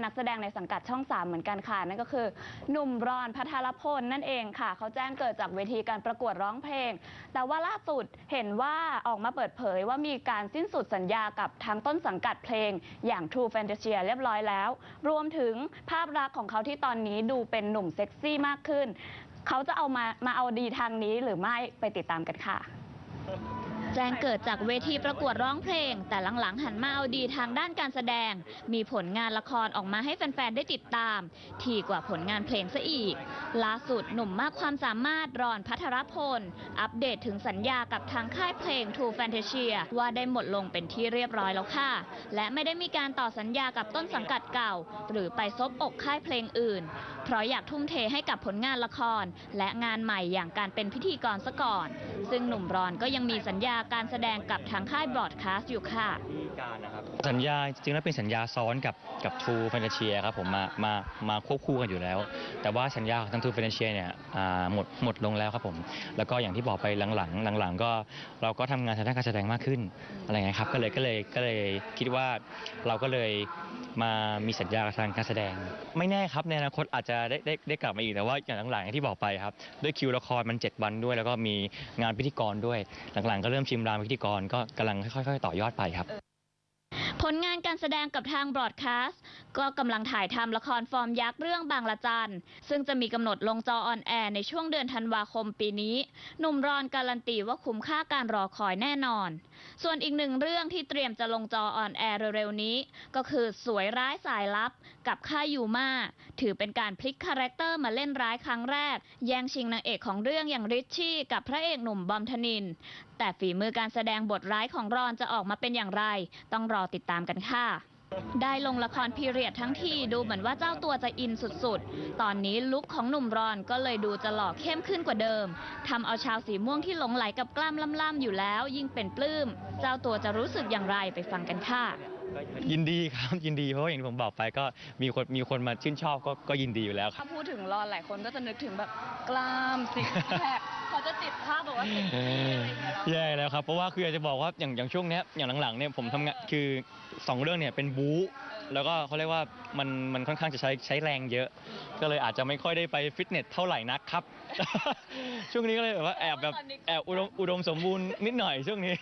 เป็นนักแสดงในสังกัดช่อง 3 เหมือนกันค่ะ นั่นก็คือ หนุ่มรอนพัทรพลนั่นเองค่ะ เขาแจ้งเกิดจากเวทีการประกวดร้องเพลง แต่ว่าล่าสุดเห็นว่าออกมาเปิดเผยว่ามีการสิ้นสุดสัญญากับทางต้นสังกัดเพลง อย่าง True Fantasia เรียบร้อยแล้ว รวมถึงภาพลักษณ์ของเขาที่ตอนนี้ดูเป็นหนุ่มเซ็กซี่มากขึ้น เขาจะเอามามาเอาดีทางนี้หรือไม่ไปติดตามกันค่ะ แจ้งเกิดจากเวทีประกวดร้องเพลง แต่หลังๆ หันมาเอาดีทางด้านการแสดง มีผลงานละครออกมาให้แฟน ๆ ได้ติดตาม ทีกว่าผลงานเพลงซะอีก ล่าสุดหนุ่มมากความสามารถรอนพัทรพล อัปเดตถึงสัญญากับทางค่ายเพลง True Fantasia ว่าได้หมดลงเป็นที่เรียบร้อยแล้วค่ะ และไม่ได้มีการต่อสัญญากับต้นสังกัดเก่า หรือไปซบอกค่ายเพลงอื่น ราะอยากทุ่มเทให้กับผลงานละคร และงานใหม่อย่างการเป็นพิธีกรซะก่อน ซึ่งหนุ่มรอนก็ยังมีสัญญาการแสดงกับทางค่ายบรอดคาสต์อยู่ค่ะ สัญญาจริงๆแล้วเป็นสัญญาซ้อนกับกับทูฟนเชียครับผมมามามาควบคู่กันอยู่แล้ว แต่ว่าสัญญาของทางทูฟนเชียเนี่ย หมดหมดลงแล้วครับผม แล้วก็อย่างที่บอกไปหลังๆหลังๆ ก็เราก็ทำงานทางด้านการแสดงมากขึ้นอะไรเงี้ยครับก็เลยก็เลยก็เลยคิดว่าเราก็เลยมามีสัญญาทางการแสดง ไม่แน่ครับในอนาคตอาจจะได้ได้ได้กลับมาอีกแต่ว่าอย่างหลังๆอย่างที่บอกไปครับด้วยคิวละครมัน 7 วันด้วย แล้วก็มีงานพิธีกรด้วย หลังๆ ก็เริ่มชิมรางพิธีกรก็กำลังค่อยๆ ต่อยอดไปครับ ผลงานการแสดงกับทางบรอดคาสต์ ก็กำลังถ่ายทำละครฟอร์มยักษ์เรื่องบางละจัน ซึ่งจะมีกำหนดลงจอออนแอร์ในช่วงเดือนธันวาคมปีนี้ หนุ่มรอนการันตีว่าคุ้มค่าการรอคอยแน่นอน ส่วนอีกหนึ่งเรื่องที่เตรียมจะลงจอออนแอร์เร็วๆนี้ ก็คือสวยร้ายสายลับกับค่ายยูมาถือเป็นการพลิกคาแรคเตอร์มาเล่นร้ายครั้งแรก แย่งชิงนางเอกของเรื่องอย่างริชชี่กับพระเอกหนุ่มบอมธนิน แต่ฝีมือการแสดงบทร้ายของรอนจะออกมาเป็นอย่างไร ต้องรอติดตามกันค่ะ ได้ลงละครพีเรียดทั้งทีดูเหมือนว่าเจ้าตัวจะอินสุดๆ ตอนนี้ลุคของหนุ่มรอนก็เลยดูจะหล่อเข้มขึ้นกว่าเดิม ทำเอาชาวสีม่วงที่หลงไหลกับกล้ามล่ำๆอยู่แล้วยิ่งเป็นปลื้ม เจ้าตัวจะรู้สึกอย่างไรไปฟังกันค่ะ ยินดีครับยินดีเพราะว่าอย่างที่ผมบอกไปก็มีคนมีคนมาชื่นชอบก็ก็ยินดีอยู่แล้วครับ ถ้าพูดถึงรอนหลายคนก็จะนึกถึงแบบกล้ามซิกแพคเขาจะติดภาพแบบว่าเซ็กซี่อะไรอย่างเงี้ยแย่แล้วครับ เพราะว่าคืออยากจะบอกว่าอย่างอย่างช่วงเนี้ยอย่างหลังๆเนี่ยผมทำงานคือสองเรื่องเนี่ยเป็นบู๊แล้วก็เขาเรียกว่ามันมันค่อนข้างจะใช้ใช้แรงเยอะ ก็เลยอาจจะไม่ค่อยได้ไปฟิตเนสเท่าไหร่นักครับ ช่วงนี้ก็เลยแบบว่าแอบแบบแอบอุดมอุดมสมบูรณ์นิดหน่อยช่วงนี้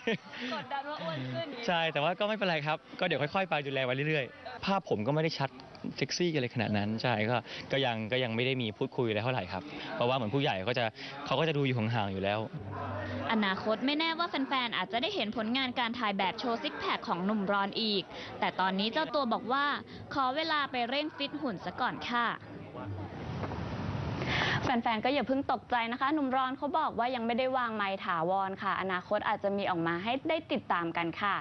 กดดันว่าอ้วนขึ้นอย่างงี้ ใช่แต่ว่าก็ไม่เป็นไรครับก็เดี๋ยวค่อยๆไปดูแลไว้เรื่อยๆ ภาพผมก็ไม่ได้ชัดเซ็กซี่อะไรขนาดนั้นใช่ก็ก็ยังก็ยังไม่ได้มีพูดคุยอะไรเท่าไหร่ครับ เพราะว่าเหมือนผู้ใหญ่เขาจะเขาก็จะดูอยู่ห่างๆอยู่แล้ว อนาคตไม่แน่ว่าแฟนๆอาจจะได้เห็นผลงานการถ่ายแบบโชว์ซิกแพคของหนุ่มรอนอีก แต่ตอนนี้เจ้าตัวบอกว่า ขอเวลาไปเร่งฟิตหุ่นซะก่อนค่ะแฟนๆ ก็อย่าเพิ่งตกใจนะคะ หนุ่มรอนเขาบอกว่ายังไม่ได้วางไม้ถาวรค่ะ อนาคตอาจจะมีออกมาให้ได้ติดตามกันค่ะ